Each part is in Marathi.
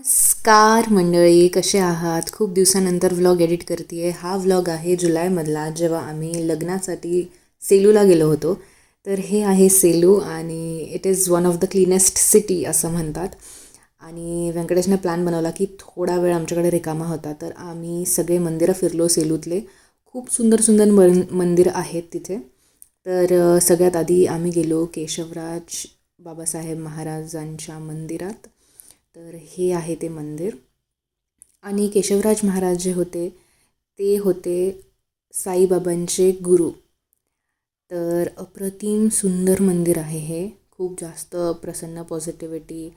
नमस्कार मंडळी कसे आहात? खूप दिवसानंतर व्लॉग एडिट करते आहे हा व्लॉग आहे जुलैमधला जेव्हा आम्ही लग्नासाठी सेलूला गेलो होतो. तर हे आहे सेलू आणि it is one of the cleanest city असं म्हणतात. आणि व्यंकटेशने प्लॅन बनवला की थोडा वेळ आमच्याकडे रिकामा होता. तर आम्ही सगळे मंदिरं फिरलो सेलूतले. खूप सुंदर सुंदर मन मंदिरं आहेत तिथे. तर सगळ्यात आधी आम्ही गेलो केशवराज बाबासाहेब महाराजांच्या मंदिरात. तर हे आहे ते मंदिर. आणि केशवराज महाराज जे होते ते होते साईबाबांचे गुरु. तर अप्रतिम सुंदर मंदिर आहे हे. खूप जास्त प्रसन्न पॉझिटिव्हिटी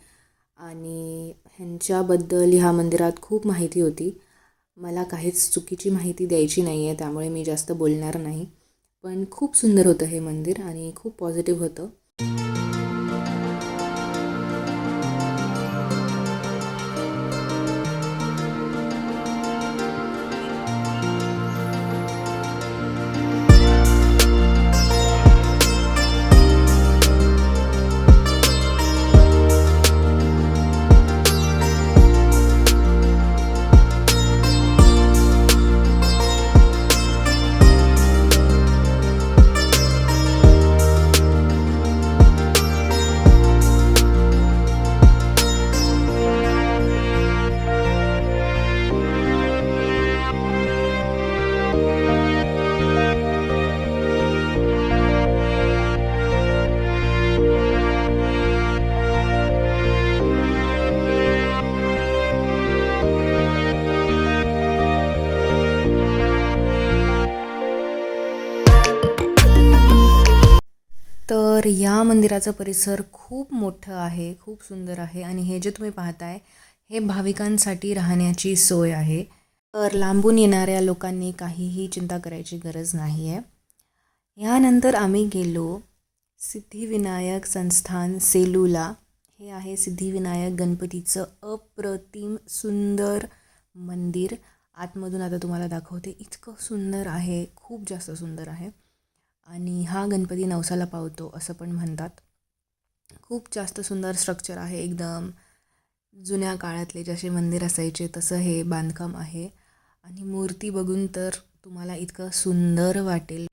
आणि ह्यांच्याबद्दल ह्या मंदिरात खूप माहिती होती. मला काहीच चुकीची माहिती द्यायची नाही आहे त्यामुळे मी जास्त बोलणार नाही. पण खूप सुंदर होतं हे मंदिर आणि खूप पॉझिटिव्ह होतं. तर या मंदिराचा परिसर खूप मोठं आहे खूप सुंदर आहे आणि हे जे तुम्ही पाहताय हे भाविकांसाठी राहण्याची सोय आहे. तर लांबून येणाऱ्या लोकांनी काहीही चिंता करायची गरज नाही आहे ह्यानंतर आम्ही गेलो सिद्धिविनायक संस्थान सेलूला. हे आहे सिद्धिविनायक गणपतीचं अप्रतिम सुंदर मंदिर. आतमधून आता तुम्हाला दाखवते इतकं सुंदर आहे खूप जास्त सुंदर आहे. आणि हा गणपती नवसाला पावतो असं पण म्हणतात. खूप जास्त सुंदर स्ट्रक्चर आहे. एकदम जुन्या काळातले जसे मंदिर असायचे तसं हे बांधकाम आहे. आणि मूर्ती बघून तर तुम्हाला इतकं सुंदर वाटेल.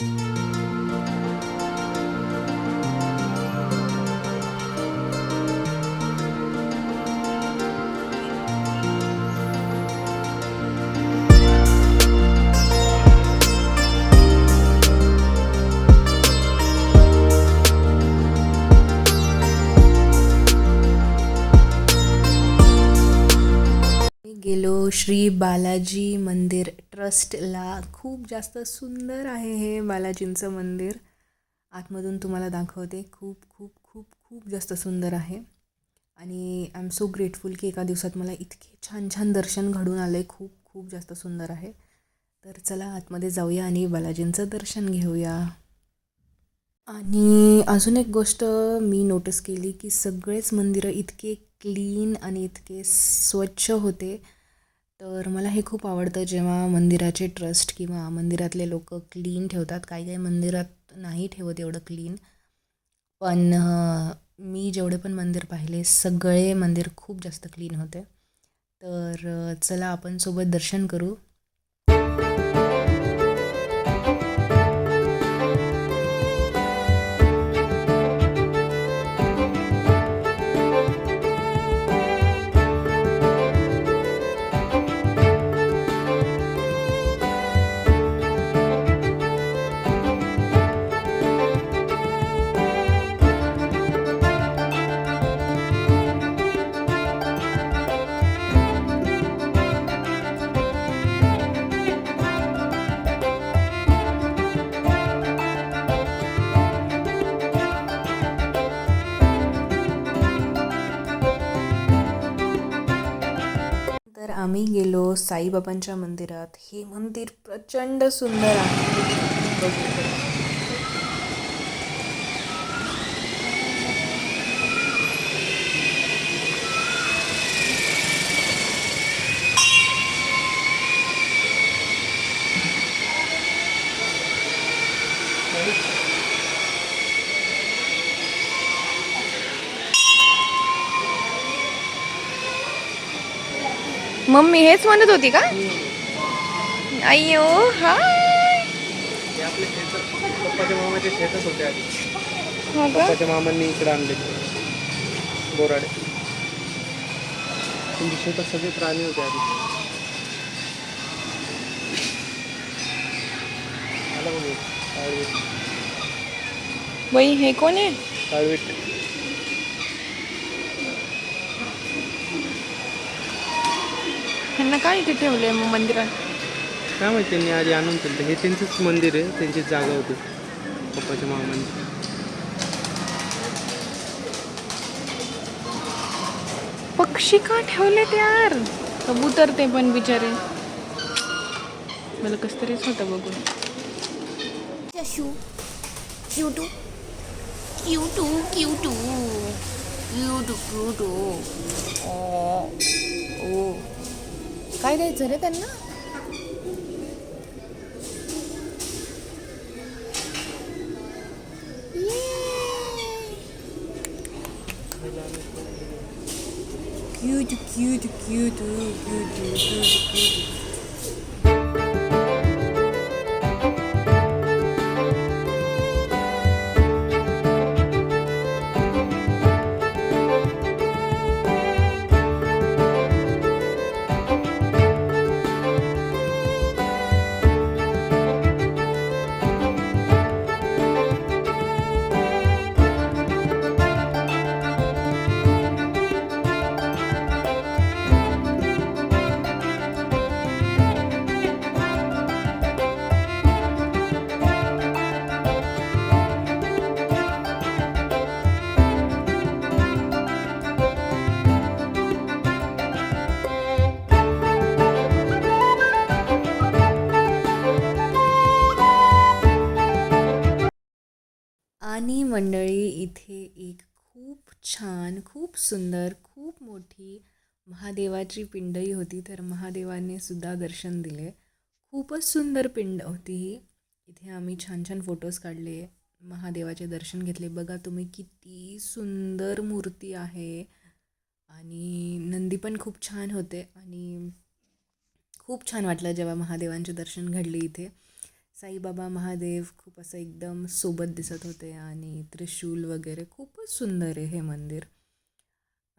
गेलो. श्री बालाजी मंदिर ट्रस्टला खूप जास्त सुंदर आहे हे बालाजींचं मंदिर. आतमधून तुम्हाला दाखवते. खूप खूप खूप खूप जास्त सुंदर आहे. आणि आय एम सो ग्रेटफुल की एका दिवसात मला इतके छान छान दर्शन घडून आलं आहे खूप खूप जास्त सुंदर आहे. तर चला आतमध्ये जाऊया आणि बालाजींचं दर्शन घेऊया. आणि अजून एक गोष्ट मी नोटीस केली की सगळेच मंदिरं इतके क्लीन आणि इतके स्वच्छ होते. तर मला हे खूप आवडतं जेव्हा मंदिराचे ट्रस्ट किंवा मंदिरातले लोक क्लीन ठेवतात. काही काही मंदिरात नाही ठेवत एवढं क्लीन पण मी जेवढे पण मंदिर पाहिले सगळे मंदिर खूप जास्त क्लीन होते. तर चला आपण सोबत दर्शन करू. तर आम्ही गेलो साईबाबांच्या मंदिरात. हे मंदिर प्रचंड सुंदर आहे. मम्मी हेच म्हणत होती का? अय्यो हाय. हे पप्पाच्या मामाचे शेतच होते आधी. हो का? पप्पाच्या मामांनी इकडे आणले बोराडे. तुमच्या शेतात सगळे प्राणी होते आधी. आला बघ एक, काळवीट बाई हे कोण आहे? काळवीट ह्यांना काय इथे ठेवलंय मग मंदिरात काय माहिती त्यांनी आधी आणून केलं हे त्यांचंच मंदिर आहे त्यांचीच जागा होती पप्पाच्या मामांची पक्षी का ठेवले ते यार कबूतर ते पण बिचारे मला कस तरीच होतं बघून Cashew. Q2. Q2, Q2. Q2, Q2. Oh. काय द्यायचं रे त्यांना Cute, cute, cute, cute, cute, cute. आणि मंडळी इथे एक खूप छान खूप सुंदर खूप मोठी महादेवाची पिंडही होती. तर महादेवाने सुद्धा दर्शन दिले. खूपच सुंदर पिंड होती ही. इथे आम्ही छान छान फोटोज काढले. महादेवाचे दर्शन घेतले. बघा तुम्ही किती सुंदर मूर्ती आहे. आणि नंदी पण खूप छान होते. आणि खूप छान वाटलं जेव्हा महादेवांचे दर्शन घडले इथे. साईबाबा महादेव खूप असं एकदम सोबत दिसत होते आणि त्रिशूल वगैरे खूपच सुंदर आहे हे मंदिर.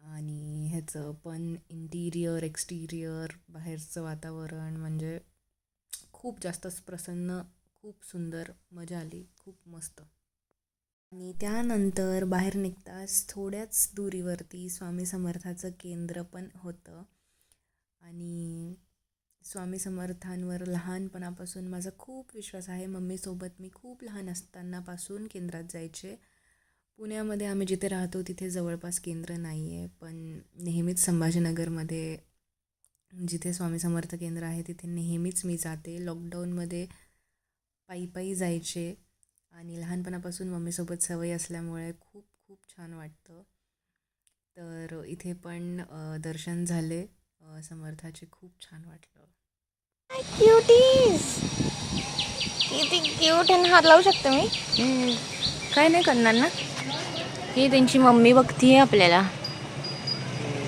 आणि ह्याचं पण इंटिरियर एक्सटिरियर बाहेरचं वातावरण म्हणजे खूप जास्तच प्रसन्न खूप सुंदर मजा आली खूप मस्त. आणि त्यानंतर बाहेर निघताच थोड्याच दुरीवरती स्वामी समर्थाचं केंद्र पण होतं. आणि स्वामी समर्थांवर लहानपणापासून माझा खूप विश्वास आहे. मम्मीसोबत मी खूप लहान असतानापासून केंद्रात जायचे. पुण्यामध्ये आम्ही जिथे राहतो तिथे जवळपास केंद्र नाही आहे पण नेहमीच संभाजीनगरमध्ये जिथे स्वामी समर्थ केंद्र आहे तिथे नेहमीच मी जाते. लॉकडाऊनमध्ये पायी पायी जायचे आणि लहानपणापासून मम्मीसोबत सवय असल्यामुळे खूप खूप छान वाटतं. तर इथे पण दर्शन झाले. समर्थाचे खूप छान वाटलं. क्युटीज किती क्यूट आणि हात लावू शकते मी? काय नाही करणार ना. ही त्यांची मम्मी बघतीये आपल्याला.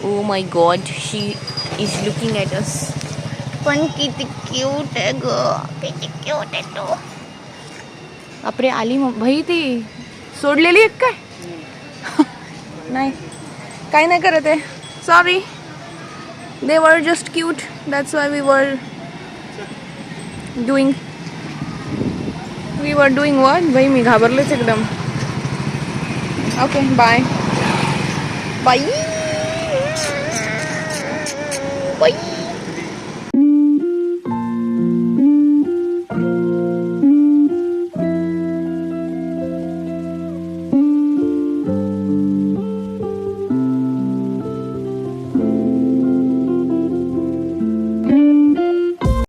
ओ my God she is looking at us पण किती क्यूट आहे ग. किती क्यूट आहे तो. बापरे आली मग. भाई ती सोडलेली आहे काय? नाही. काय नाही करत आहे. Sorry they were just cute that's why we were doing we were doing what भाई मी घाबरलेच एकदम ओके बाय बाय बाय